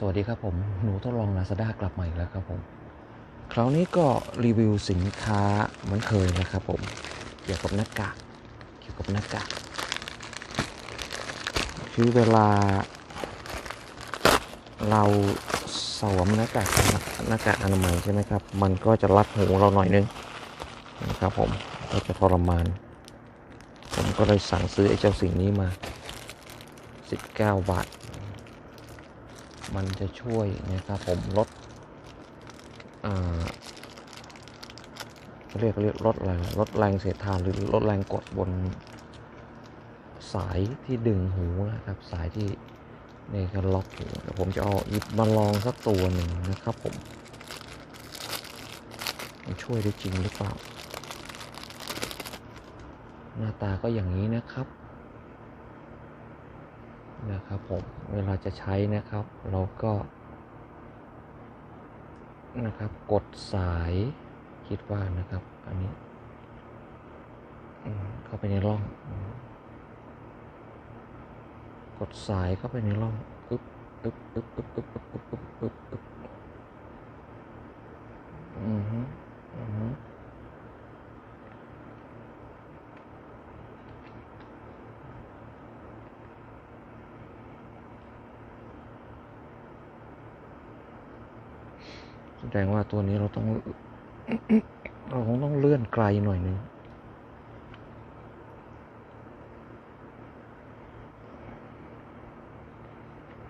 สวัสดีครับผม หนูทดลอง Lazada กลับมาอีกแล้วครับผม คราวนี้ก็รีวิวสินค้าเหมือนเคยนะครับผม เกี่ยวกับหน้ากาก เกี่ยวกับหน้ากาก คือเวลา เราสวมหน้ากากหน้ากากอนามัยใช่ไหมครับ มันก็จะรัดหูเราหน่อยนึงนะครับผม ก็จะทรมาน ผมก็เลยสั่งซื้อไอ้เจ้าสิ่งนี้มา 19 บาท มันจะช่วยนะครับผมลดเรียกเรียกลดอะไรลดแรงเสียดทานหรือลดแรงกดบนสายที่ดึงหูนะครับ สายที่ในการล็อกหูผมจะเอาหยิบมาลองสักตัวหนึ่งนะครับผมมันช่วยได้จริงหรือเปล่า หน้าตาก็อย่างนี้นะครับ นะครับผมเวลาจะใช้นะครับ เราก็นะครับกดสายคิดว่านะครับ อันนี้เข้าไปในร่อง กดสายเข้าไปในร่องอึ๊บอึ๊บอึ๊บอึ๊บอึ๊บอึ๊บอึ๊บอึ๊บอึ๊บอึ๊บอือฮึอือฮึ แสดงว่าตัวนี้เราต้อง เราคงต้องเลื่อนไกลหน่อยนึง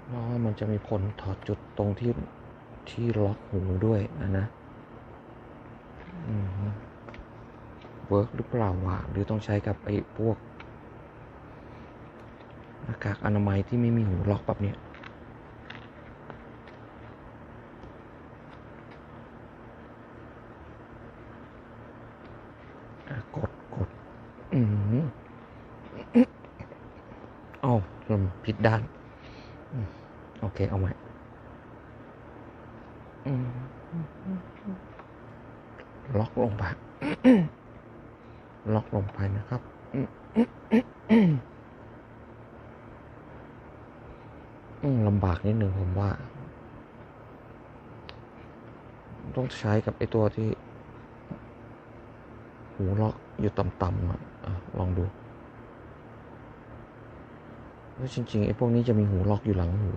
เพราะว่ามันจะมีผลถอดจุดตรงที่ที่ล็อกหูด้วยนะนะเวิร์กหรือเปล่าวะหรือต้องใช้กับไอ้พวกหน้ากากอนามัยที่ไม่มีหูล็อกแบบเนี้ยอะ กดกดอืมเอ้าลมผิดด้าน โอเค เอาใหม่ล็อกลงไป ล็อกลงไปนะครับ ลำบากนิดหนึ่งผมว่า ต้องใช้กับไอตัวที่ หูล็อกอยู่ต่ำๆอยอะลองดูแล้วจริงๆไอ้พวกนี้จะมีหูล็อกอยู่หลังหู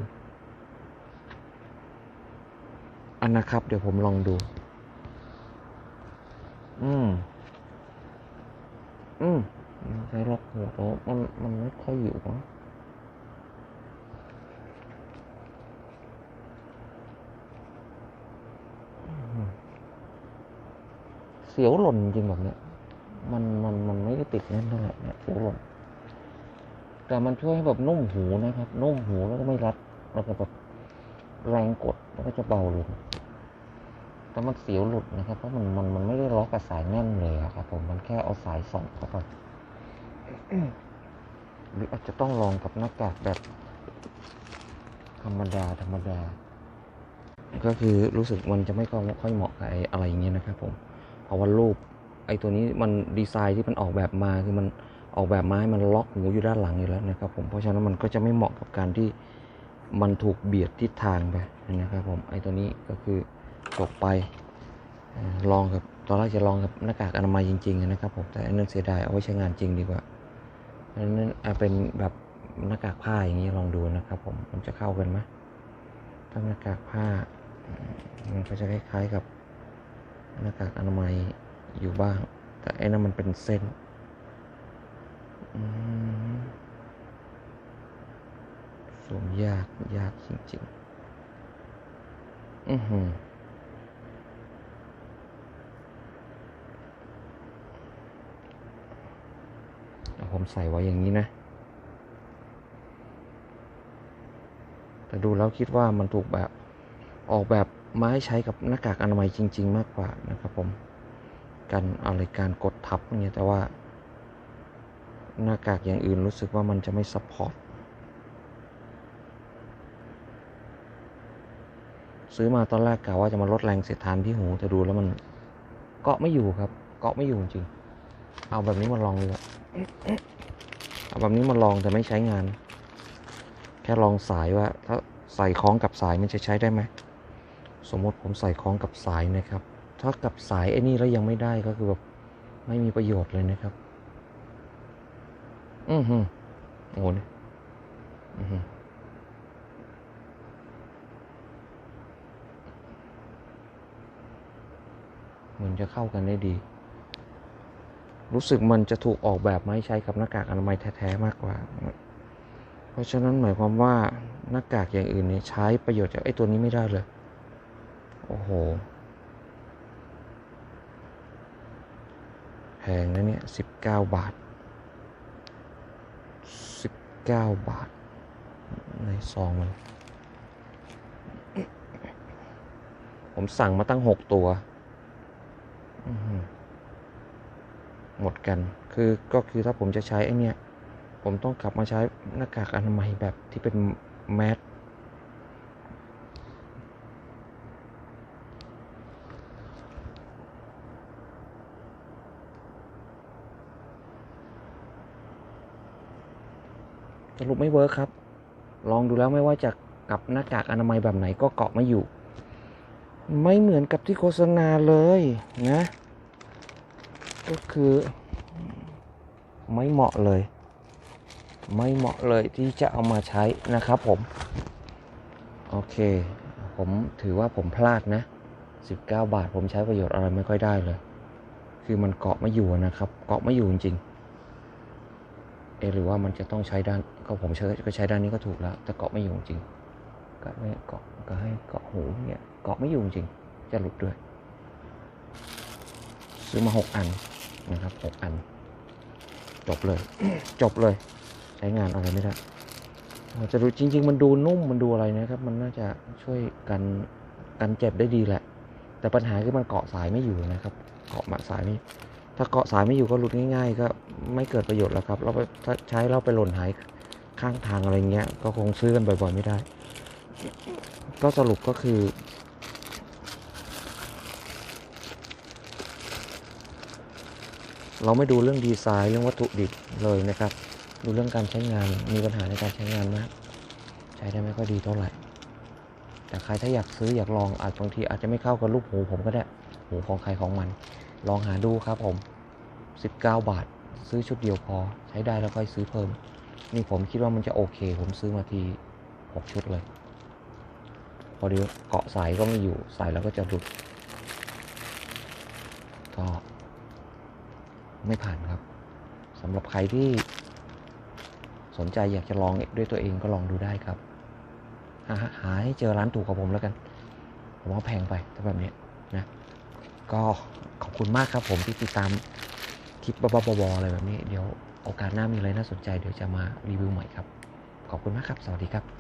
อันนะครับ เดี๋ยวผมลองดู อืม อืมใช้ล็อกหูแล้วมันมันไม่ค่อยอยู่มั้งอืมเสียวหล่นจริงแบบเนี้ย มันมันมันไม่ได้ติดแน่นเท่าไหร่เนี่ยเสียหล่นแต่มันช่วยให้แบบนุ่มหูนะครับ นุ่มหูแล้วก็ไม่รัดแล้วก็แบบแรงกดแล้วก็จะเบาลงแต่มันเสียวหลุดนะครับ เพราะมันมันมันไม่ได้ล็อกกับสายแน่นเลยอะครับผมมันแค่เอาสายส่องเข้าไปหรืออาจจะต้องลองกับหน้ากากแบบ ธรรมดาธรรมดา ก็คือรู้สึกมันจะไม่ค่อยค่เหมาะกับไอ้อะไรอย่างเงี้ยนะครับผมเพราะว่ารูป ไอ้ตัวนี้มันดีไซน์ที่มันออกแบบมาคือมันออกแบบมาให้มันล็อกหูอยู่ด้านหลังอยู่แล้วนะครับผมเพราะฉะนั้นมันก็จะไม่เหมาะกับการที่มันถูกเบียดทิศทางไปนะครับผมไอ้ตัวนี้ก็คือจบไปลองกับตอนแรกจะลองกับหน้ากากอนามัยจริงๆนะครับผมแต่อันนั้นเสียดายเอาไว้ใช้งานจริงดีกว่าอันนั้นเป็นแบบหน้ากากผ้าอย่างนี้ลองดูนะครับผมมันจะเข้ากันไหมถ้าหน้ากากผ้ามันก็จะคล้ายๆกับหน้ากากอนามัย อยู่บ้าง แต่ไอ้นั่นมันเป็นเส้นสวมยาก ยากจริงๆ อือหือเอาผมใส่ไว้อย่างนี้นะ แต่ดูแล้วคิดว่ามันถูกแบบออกแบบมาให้ใช้กับหน้ากากอนามัยจริง ๆ มากกว่านะครับผม การอะไรการกดทับเงี้ยแต่ว่าหน้ากากอย่างอื่นรู้สึกว่ามันจะไม่ซัพพอร์ตซื้อมาตอนแรกกะว่าจะมาลดแรงเสียดทานที่หูแต่ดูแล้วมันเกาะไม่อยู่ครับ เกาะไม่อยู่จริง เอาแบบนี้มาลองเลยอะเอาแบบนี้มาลองแต่ไม่ใช้งาน แค่ลองสายว่า ถ้าใส่คล้องกับสายมันจะใช้ได้ไหม สมมติผมใส่คล้องกับสายนะครับ ถ้ากับสายไอ้นี่แล้วยังไม่ได้ก็คือแบบไม่มีประโยชน์เลยนะครับ อือหือโอ้โหเนี่ยอือหือเหมือนจะเข้ากันได้ดี รู้สึกมันจะถูกออกแบบมาให้ใช้กับหน้ากากอนามัยแท้ๆมากกว่า เพราะฉะนั้นหมายความว่าหน้ากากอย่างอื่นเนี่ยใช้ประโยชน์จากไอ้ตัวนี้ไม่ได้เลย โอ้โห แพงนะเนี่ยสิบเก้าบาทสิบเก้าบาท ในซองมัน ผมสั่งมาตั้งหกตัวอื้อหือหมดกัน คือก็คือถ้าผมจะใช้ไอ้เนี่ยผมต้องกลับมาใช้หน้ากากอนามัยแบบที่เป็นแมส สรุปไม่เวิร์คครับ ลองดูแล้วไม่ว่าจะกับหน้ากากอนามัยแบบไหนก็เกาะไม่อยู่ ไม่เหมือนกับที่โฆษณาเลยนะ ก็คือไม่เหมาะเลย ไม่เหมาะเลยที่จะเอามาใช้นะครับผม โอเค ผมถือว่าผมพลาดนะ 19 บาทผมใช้ประโยชน์อะไรไม่ค่อยได้เลย คือมันเกาะไม่อยู่นะครับ เกาะไม่อยู่จริงเอหรือว่ามันจะต้องใช้ด้าน ก็ผมใช้ก็ใช้ด้านนี้ก็ถูกแล้ว แต่เกาะไม่อยู่จริงก็ไม่เกาะก็ให้เกาะหูเนี่ยเกาะไม่อยู่จริง จะหลุดด้วย ซื้อมาหกอันนะครับหกอัน จบเลย จบเลย ใช้งานอะไรไม่ได้จจะดูจริง ๆ มันดูนุ่มมันดูอะไรนะครับ มันน่าจะช่วยกันกันเจ็บได้ดีแหละ แต่ปัญหาคือมันเกาะสายไม่อยู่นะครับ เกาะมาสายไม่ถ้าเกาะสายไม่อยู่ก็หลุดง่าย ๆ ก็ไม่เกิดประโยชน์แล้วครับ เราไปถ้าใช้เราไปหล่นหาย ข้างทางอะไรเงี้ย ก็คงซื้อกันบ่อยๆไม่ได้ ก็สรุปก็คือ เราไม่ดูเรื่องดีไซน์เรื่องวัตถุดิบเลยนะครับ ดูเรื่องการใช้งานมีปัญหาในการใช้งานมากใช้ได้ไม่ค่อยดีเท่าไหร่แต่ใครถ้าอยากซื้ออยากลองอาจบางทีอาจจะไม่เข้ากับลูกหูผมก็ได้หูของใครของมัน ลองหาดูครับผม 19 บาท ซื้อชุดเดียวพอ ใช้ได้แล้วค่อยซื้อเพิ่ม นี่ผมคิดว่ามันจะโอเค ผมซื้อมาที6ชุดเลย พอดีเกาะสายก็ไม่อยู่ สายแล้วก็จะหลุด ก็ไม่ผ่านครับสำหรับใครที่สนใจอยากจะลองด้วยตัวเองก็ลองดูได้ครับ หาหาให้เจอร้านถูกกับผมแล้วกัน ผมว่าแพงไปถ้าแบบนี้นะ ก็ขอบคุณมากครับผมที่ติดตามคลิปบ้าๆบอๆอะไรแบบนี้ เดี๋ยว โอกาสหน้ามีอะไรน่าสนใจเดี๋ยวจะมารีวิวใหม่ครับ ขอบคุณมากครับ สวัสดีครับ